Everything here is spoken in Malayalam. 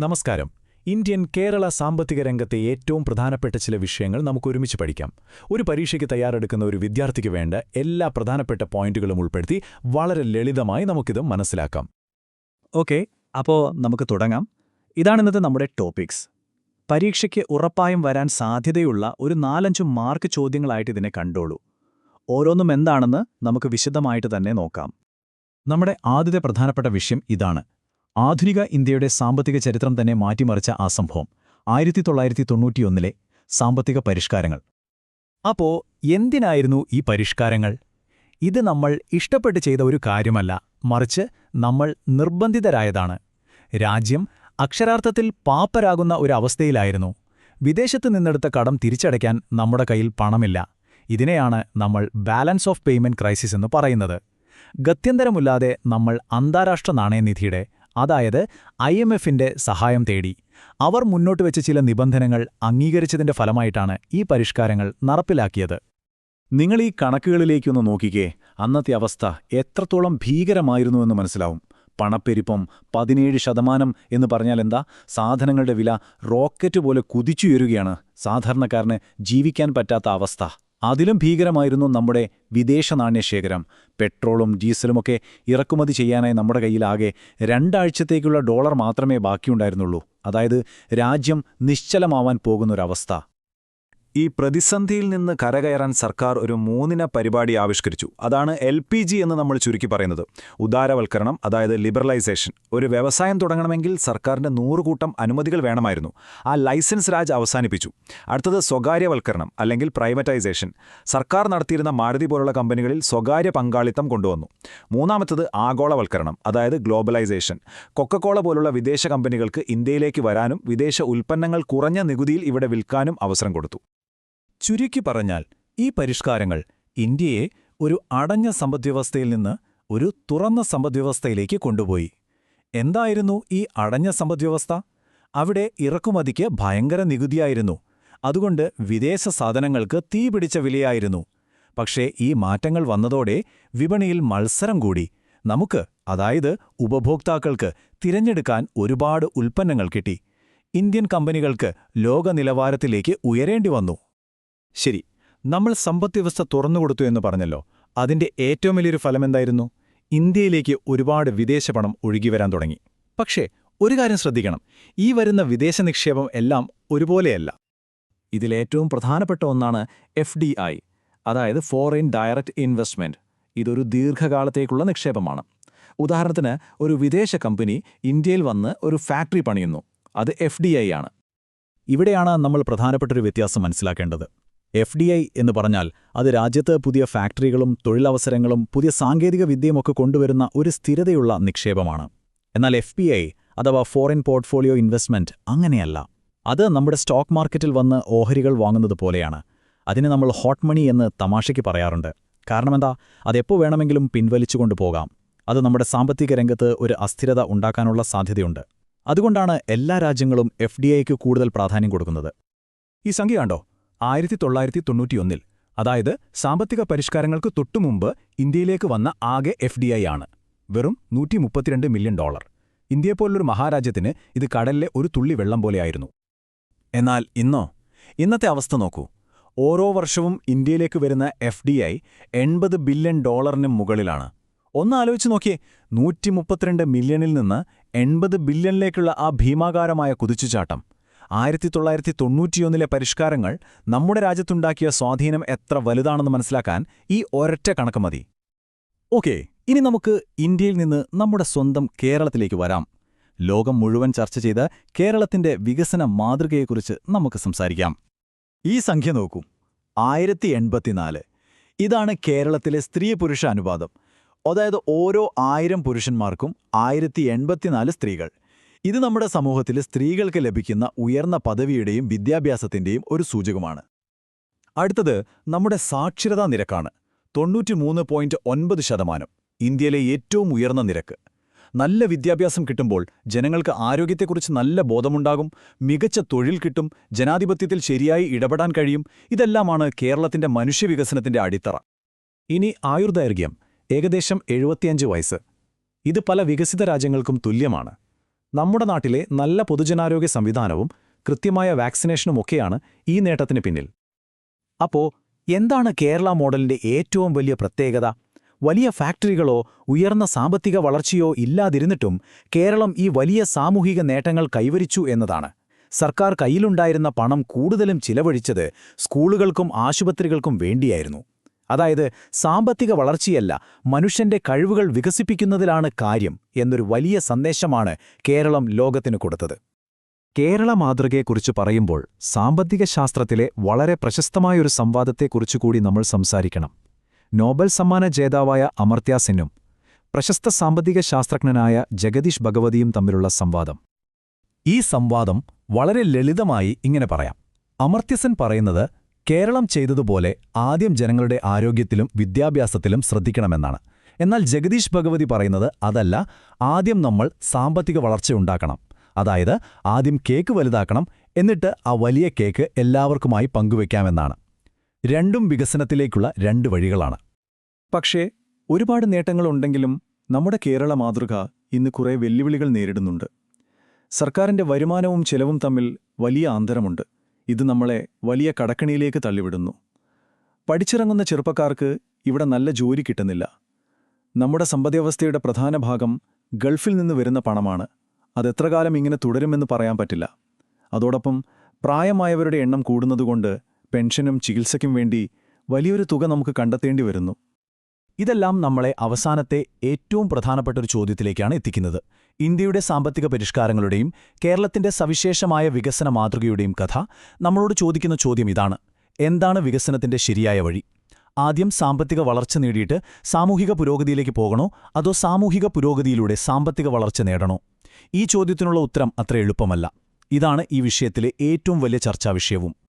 നമസ്കാരം. ഇന്ത്യൻ കേരള സാമ്പത്തിക രംഗത്തെ ഏറ്റവും പ്രധാനപ്പെട്ട ചില വിഷയങ്ങൾ നമുക്ക് ഒരുമിച്ച് പഠിക്കാം. ഒരു പരീക്ഷയ്ക്ക് തയ്യാറെടുക്കുന്ന ഒരു വിദ്യാർത്ഥിക്ക് വേണ്ട എല്ലാ പ്രധാനപ്പെട്ട പോയിന്റുകളും ഉൾപ്പെടുത്തി വളരെ ലളിതമായി നമുക്കിത് മനസ്സിലാക്കാം. ഓക്കെ അപ്പോൾ നമുക്ക് തുടങ്ങാം. ഇതാണ് ഇന്നത്തെ നമ്മുടെ ടോപ്പിക്സ്. പരീക്ഷയ്ക്ക് ഉറപ്പായും വരാൻ സാധ്യതയുള്ള ഒരു നാലഞ്ച് മാർക്ക് ചോദ്യങ്ങളായിട്ട് ഇതിനെ കണ്ടോളൂ. ഓരോന്നും എന്താണെന്ന് നമുക്ക് വിശദമായിട്ട് തന്നെ നോക്കാം. നമ്മുടെ ആദ്യത്തെ പ്രധാനപ്പെട്ട വിഷയം ഇതാണ്. ആധുനിക ഇന്ത്യയുടെ സാമ്പത്തിക ചരിത്രം തന്നെ മാറ്റിമറിച്ച ആ സംഭവം. ആയിരത്തി തൊള്ളായിരത്തി തൊണ്ണൂറ്റിയൊന്നിലെ സാമ്പത്തിക പരിഷ്കാരങ്ങൾ. അപ്പോ എന്തിനായിരുന്നു ഈ പരിഷ്കാരങ്ങൾ? ഇത് നമ്മൾ ഇഷ്ടപ്പെട്ട് ചെയ്ത ഒരു കാര്യമല്ല. മറിച്ച് നമ്മൾ നിർബന്ധിതരായതാണ്. രാജ്യം അക്ഷരാർത്ഥത്തിൽ പാപ്പരാകുന്ന ഒരു അവസ്ഥയിലായിരുന്നു. വിദേശത്ത് നിന്നെടുത്ത കടം തിരിച്ചടയ്ക്കാൻ നമ്മുടെ കയ്യിൽ പണമില്ല. ഇതിനെയാണ് നമ്മൾ ബാലൻസ് ഓഫ് പേയ്മെന്റ് ക്രൈസിസ് എന്ന് പറയുന്നത്. ഗത്യന്തരമില്ലാതെ നമ്മൾ അന്താരാഷ്ട്ര നാണയനിധിയുടെ അതായത് ഐ എം എഫിന്റെ സഹായം തേടി. അവർ മുന്നോട്ട് വെച്ച ചില നിബന്ധനകൾ അംഗീകരിച്ചതിന്റെ ഫലമായിട്ടാണ് ഈ പരിഷ്കാരങ്ങൾ നടപ്പിലാക്കിയത്. നിങ്ങൾ ഈ കണക്കുകളിലേക്കൊന്ന് നോക്കിക്കേ. അന്നത്തെ അവസ്ഥ എത്രത്തോളം ഭീകരമായിരുന്നുവെന്ന് മനസ്സിലാവും. പണപ്പെരുപ്പം പതിനേഴ് ശതമാനം എന്ന് പറഞ്ഞാൽ എന്താ? സാധനങ്ങളുടെ വില റോക്കറ്റ് പോലെ കുതിച്ചുയരുകയാണ്. സാധാരണക്കാരന് ജീവിക്കാൻ പറ്റാത്ത അവസ്ഥ. അതിലും ഭീകരമായിരുന്നു നമ്മുടെ വിദേശ നാണ്യശേഖരം. പെട്രോളും ഡീസലുമൊക്കെ ഇറക്കുമതി ചെയ്യാനായി നമ്മുടെ കയ്യിലാകെ രണ്ടാഴ്ചത്തേക്കുള്ള ഡോളർ മാത്രമേ ബാക്കിയുണ്ടായിരുന്നുള്ളൂ. അതായത് രാജ്യം നിശ്ചലമാവാൻ പോകുന്നൊരവസ്ഥ. ഈ പ്രതിസന്ധിയിൽ നിന്ന് കരകയറാൻ സർക്കാർ ഒരു മൂന്നിന പരിപാടി ആവിഷ്കരിച്ചു. അതാണ് എൽ പി ജി എന്ന് നമ്മൾ ചുരുക്കി പറയുന്നത്. ഉദാരവൽക്കരണം അതായത് ലിബറലൈസേഷൻ. ഒരു വ്യവസായം തുടങ്ങണമെങ്കിൽ സർക്കാരിന്റെ നൂറുകൂട്ടം അനുമതികൾ വേണമായിരുന്നു. ആ ലൈസൻസ് രാജ് അവസാനിപ്പിച്ചു. അടുത്തത് സ്വകാര്യവൽക്കരണം അല്ലെങ്കിൽ പ്രൈവറ്റൈസേഷൻ. സർക്കാർ നടത്തിയിരുന്ന മാരുതി പോലുള്ള കമ്പനികളിൽ സ്വകാര്യ പങ്കാളിത്തം കൊണ്ടുവന്നു. മൂന്നാമത്തത് ആഗോളവൽക്കരണം അതായത് ഗ്ലോബലൈസേഷൻ. കൊക്കക്കോള പോലുള്ള വിദേശ കമ്പനികൾക്ക് ഇന്ത്യയിലേക്ക് വരാനും വിദേശ ഉൽപ്പന്നങ്ങൾ കുറഞ്ഞ നികുതിയിൽ ഇവിടെ വിൽക്കാനും അവസരം കൊടുത്തു. ചുരുക്കി പറഞ്ഞാൽ ഈ പരിഷ്കാരങ്ങൾ ഇന്ത്യയെ ഒരു അടഞ്ഞ സമ്പദ്വ്യവസ്ഥയിൽ നിന്ന് ഒരു തുറന്ന സമ്പദ്വ്യവസ്ഥയിലേക്ക് കൊണ്ടുപോയി. എന്തായിരുന്നു ഈ അടഞ്ഞ സമ്പദ്വ്യവസ്ഥ? അവിടെ ഇറക്കുമതിക്ക് ഭയങ്കര നികുതിയായിരുന്നു. അതുകൊണ്ട് വിദേശ സാധനങ്ങൾക്ക് തീപിടിച്ച വിലയായിരുന്നു. പക്ഷേ ഈ മാറ്റങ്ങൾ വന്നതോടെ വിപണിയിൽ മത്സരം കൂടി. നമുക്ക് അതായത് ഉപഭോക്താക്കൾക്ക് തിരഞ്ഞെടുക്കാൻ ഒരുപാട് ഉൽപ്പന്നങ്ങൾ കിട്ടി. ഇന്ത്യൻ കമ്പനികൾക്ക് ലോക നിലവാരത്തിലേക്ക് ഉയരേണ്ടി വന്നു. ശരി നമ്മൾ സമ്പദ് സമ്പദ്വ്യവസ്ഥ തുറന്നുകൊടുത്തു എന്ന് പറഞ്ഞല്ലോ. അതിന്റെ ഏറ്റവും വലിയൊരു ഫലമെന്തായിരുന്നു? ഇന്ത്യയിലേക്ക് ഒരുപാട് വിദേശ പണം ഒഴുകി വരാൻ തുടങ്ങി. പക്ഷേ ഒരു കാര്യം ശ്രദ്ധിക്കണം. ഈ വരുന്ന വിദേശ നിക്ഷേപം എല്ലാം ഒരുപോലെയല്ല. ഇതിലേറ്റവും പ്രധാനപ്പെട്ട ഒന്നാണ് എഫ് ഡി ഐ അതായത് ഫോറിൻ ഡയറക്റ്റ് ഇൻവെസ്റ്റ്മെന്റ് ഇതൊരു ദീർഘകാലത്തേക്കുള്ള നിക്ഷേപമാണ്. ഉദാഹരണത്തിന് ഒരു വിദേശ കമ്പനി ഇന്ത്യയിൽ വന്ന് ഒരു ഫാക്ടറി പണിയുന്നു. അത് എഫ് ആണ്. ഇവിടെയാണ് നമ്മൾ പ്രധാനപ്പെട്ടൊരു വ്യത്യാസം മനസ്സിലാക്കേണ്ടത്. എഫ് ഡി ഐ എന്ന് പറഞ്ഞാൽ അത് രാജ്യത്ത് പുതിയ ഫാക്ടറികളും തൊഴിലവസരങ്ങളും പുതിയ സാങ്കേതിക വിദ്യയുമൊക്കെ കൊണ്ടുവരുന്ന ഒരു സ്ഥിരതയുള്ള നിക്ഷേപമാണ്. എന്നാൽ എഫ് പി ഐ അഥവാ ഫോറിൻ പോർട്ട്ഫോളിയോ ഇൻവെസ്റ്റ്മെന്റ് അങ്ങനെയല്ല. അത് നമ്മുടെ സ്റ്റോക്ക് മാർക്കറ്റിൽ വന്ന് ഓഹരികൾ വാങ്ങുന്നത് പോലെയാണ്. അതിനെ നമ്മൾ ഹോട്ട് മണി എന്ന് തമാശയ്ക്ക് പറയാറുണ്ട്. കാരണമെന്താ അതെപ്പോ വേണമെങ്കിലും പിൻവലിച്ചുകൊണ്ട് പോകാം. അത് നമ്മുടെ സാമ്പത്തിക രംഗത്ത് ഒരു അസ്ഥിരത ഉണ്ടാക്കാനുള്ള സാധ്യതയുണ്ട്. അതുകൊണ്ടാണ് എല്ലാ രാജ്യങ്ങളും എഫ് കൂടുതൽ പ്രാധാന്യം കൊടുക്കുന്നത്. ഈ സംഖ്യ കണ്ടോ? ആയിരത്തി തൊള്ളായിരത്തി തൊണ്ണൂറ്റിയൊന്നിൽ അതായത് സാമ്പത്തിക പരിഷ്കാരങ്ങൾക്ക് തൊട്ടുമുമ്പ് ഇന്ത്യയിലേക്ക് വന്ന ആകെ എഫ് ഡി ഐ ആണ് വെറും നൂറ്റി മുപ്പത്തിരണ്ട് മില്യൺ ഡോളർ. ഇന്ത്യയെപ്പോലൊരു മഹാരാജ്യത്തിന് ഇത് കടലിലെ ഒരു തുള്ളി വെള്ളം പോലെയായിരുന്നു. എന്നാൽ ഇന്നോ? ഇന്നത്തെ അവസ്ഥ നോക്കൂ. ഓരോ വർഷവും ഇന്ത്യയിലേക്ക് വരുന്ന എഫ് ഡി ഐ എൺപത് ബില്യൺ ഡോളറിന് മുകളിലാണ്. ഒന്ന് ആലോചിച്ച് നോക്കിയേ നൂറ്റി മുപ്പത്തിരണ്ട് മില്യണിൽ നിന്ന് എൺപത് ബില്യണിലേക്കുള്ള ആ ഭീമാകാരമായ കുതിച്ചുചാട്ടം. ആയിരത്തി തൊള്ളായിരത്തി തൊണ്ണൂറ്റിയൊന്നിലെ പരിഷ്കാരങ്ങൾ നമ്മുടെ രാജ്യത്തുണ്ടാക്കിയ സ്വാധീനം എത്ര വലുതാണെന്ന് മനസ്സിലാക്കാൻ ഈ ഒരൊറ്റ കണക്ക് മതി. ഓക്കെ ഇനി നമുക്ക് ഇന്ത്യയിൽ നിന്ന് നമ്മുടെ സ്വന്തം കേരളത്തിലേക്ക് വരാം. ലോകം മുഴുവൻ ചർച്ച ചെയ്ത കേരളത്തിന്റെ വികസന മാതൃകയെക്കുറിച്ച് നമുക്ക് സംസാരിക്കാം. ഈ സംഖ്യ നോക്കൂ. ആയിരത്തി എൺപത്തിനാല് ഇതാണ് കേരളത്തിലെ സ്ത്രീ-പുരുഷ അനുപാതം. അതായത് ഓരോ ആയിരം പുരുഷന്മാർക്കും ആയിരത്തി എൺപത്തിനാല് സ്ത്രീകൾ. ഇത് നമ്മുടെ സമൂഹത്തിൽ സ്ത്രീകൾക്ക് ലഭിക്കുന്ന ഉയർന്ന പദവിയുടെയും വിദ്യാഭ്യാസത്തിന്റെയും ഒരു സൂചകമാണ്. അടുത്തത് നമ്മുടെ സാക്ഷരതാ നിരക്കാണ്. തൊണ്ണൂറ്റിമൂന്ന് പോയിന്റ് ഒൻപത് ശതമാനം. ഇന്ത്യയിലെ ഏറ്റവും ഉയർന്ന നിരക്ക്. നല്ല വിദ്യാഭ്യാസം കിട്ടുമ്പോൾ ജനങ്ങൾക്ക് ആരോഗ്യത്തെക്കുറിച്ച് നല്ല ബോധമുണ്ടാകും മികച്ച തൊഴിൽ കിട്ടും ജനാധിപത്യത്തിൽ ശരിയായി ഇടപെടാൻ കഴിയും. ഇതെല്ലാമാണ് കേരളത്തിന്റെ മനുഷ്യവികസനത്തിന്റെ അടിത്തറ. ഇനി ആയുർദൈർഘ്യം. ഏകദേശം എഴുപത്തിയഞ്ച് വയസ്സ്. ഇത് പല വികസിത രാജ്യങ്ങൾക്കും തുല്യമാണ്. നമ്മുടെ നാട്ടിലെ നല്ല പൊതുജനാരോഗ്യ സംവിധാനവും കൃത്യമായ വാക്സിനേഷനുമൊക്കെയാണ് ഈ നേട്ടത്തിന് പിന്നിൽ. അപ്പോ എന്താണ് കേരള മോഡലിന്റെ ഏറ്റവും വലിയ പ്രത്യേകത? വലിയ ഫാക്ടറികളോ ഉയർന്ന സാമ്പത്തിക വളർച്ചയോ ഇല്ലാതിരുന്നിട്ടും കേരളം ഈ വലിയ സാമൂഹിക നേട്ടങ്ങൾ കൈവരിച്ചു എന്നതാണ്. സർക്കാർ കയ്യിലുണ്ടായിരുന്ന പണം കൂടുതലും ചിലവഴിച്ചത് സ്കൂളുകൾക്കും ആശുപത്രികൾക്കും വേണ്ടിയായിരുന്നു. അതായത് സാമ്പത്തിക വളർച്ചയല്ല മനുഷ്യന്റെ കഴിവുകൾ വികസിപ്പിക്കുന്നതിലാണ് കാര്യം എന്നൊരു വലിയ സന്ദേശമാണ് കേരളം ലോകത്തിന് കൊടുത്തത്. കേരള മാതൃകയെക്കുറിച്ച് പറയുമ്പോൾ സാമ്പത്തിക ശാസ്ത്രത്തിലെ വളരെ പ്രശസ്തമായൊരു സംവാദത്തെക്കുറിച്ചു കൂടി നമ്മൾ സംസാരിക്കണം. നോബൽ സമ്മാന ജേതാവായ അമർത്യാസെന്നും പ്രശസ്ത സാമ്പത്തിക ശാസ്ത്രജ്ഞനായ ജഗദീഷ് ഭഗവതിയും തമ്മിലുള്ള സംവാദം. ഈ സംവാദം വളരെ ലളിതമായി ഇങ്ങനെ പറയാം. അമർത്യസൻ പറയുന്നത് കേരളം ചെയ്തതുപോലെ ആദ്യം ജനങ്ങളുടെ ആരോഗ്യത്തിലും വിദ്യാഭ്യാസത്തിലും ശ്രദ്ധിക്കണമെന്നാണ്. എന്നാൽ ജഗദീഷ് ഭഗവതി പറയുന്നത് അതല്ല ആദ്യം നമ്മൾ സാമ്പത്തിക വളർച്ച ഉണ്ടാക്കണം. അതായത് ആദ്യം കേക്ക് വലുതാക്കണം എന്നിട്ട് ആ വലിയ കേക്ക് എല്ലാവർക്കുമായി പങ്കുവയ്ക്കാമെന്നാണ് രണ്ടും വികസനത്തിലേക്കുള്ള രണ്ട് വഴികളാണ്. പക്ഷേ ഒരുപാട് നേട്ടങ്ങളുണ്ടെങ്കിലും നമ്മുടെ കേരള മാതൃക ഇന്ന് കുറേ വെല്ലുവിളികൾ നേരിടുന്നുണ്ട്. സർക്കാരിന്റെ വരുമാനവും ചെലവും തമ്മിൽ വലിയ അന്തരമുണ്ട് ഇത് നമ്മളെ വലിയ കടക്കണിയിലേക്ക് തള്ളിവിടുന്നു. പഠിച്ചിറങ്ങുന്ന ചെറുപ്പക്കാർക്ക് ഇവിടെ നല്ല ജോലി കിട്ടുന്നില്ല. നമ്മുടെ സമ്പദ്വ്യവസ്ഥയുടെ പ്രധാന ഭാഗം ഗൾഫിൽ നിന്ന് വരുന്ന പണമാണ്. അതെത്ര കാലം ഇങ്ങനെ തുടരുമെന്ന് പറയാൻ പറ്റില്ല. അതോടൊപ്പം പ്രായമായവരുടെ എണ്ണം കൂടുന്നതുകൊണ്ട് പെൻഷനും ചികിത്സയ്ക്കും വേണ്ടി വലിയൊരു തുക നമുക്ക് കണ്ടെത്തേണ്ടി വരുന്നു. ഇതെല്ലാം നമ്മളെ അവസാനത്തെ ഏറ്റവും പ്രധാനപ്പെട്ട ഒരു ചോദ്യത്തിലേക്കാണ് എത്തിക്കുന്നത്. ഇന്ത്യയുടെ സാമ്പത്തിക പരിഷ്കാരങ്ങളുടെയും കേരളത്തിന്റെ സവിശേഷമായ വികസന മാതൃകയുടെയും കഥ നമ്മളോട് ചോദിക്കുന്ന ചോദ്യം ഇതാണ്. എന്താണ് വികസനത്തിന്റെ ശരിയായ വഴി? ആദ്യം സാമ്പത്തിക വളർച്ച നേടിയിട്ട് സാമൂഹിക പുരോഗതിയിലേക്ക് പോകണോ അതോ സാമൂഹിക പുരോഗതിയിലൂടെ സാമ്പത്തിക വളർച്ച നേടണോ? ഈ ചോദ്യത്തിനുള്ള ഉത്തരം അത്ര എളുപ്പമല്ല. ഇതാണ് ഈ വിഷയത്തിലെ ഏറ്റവും വലിയ ചർച്ചാവിഷയവും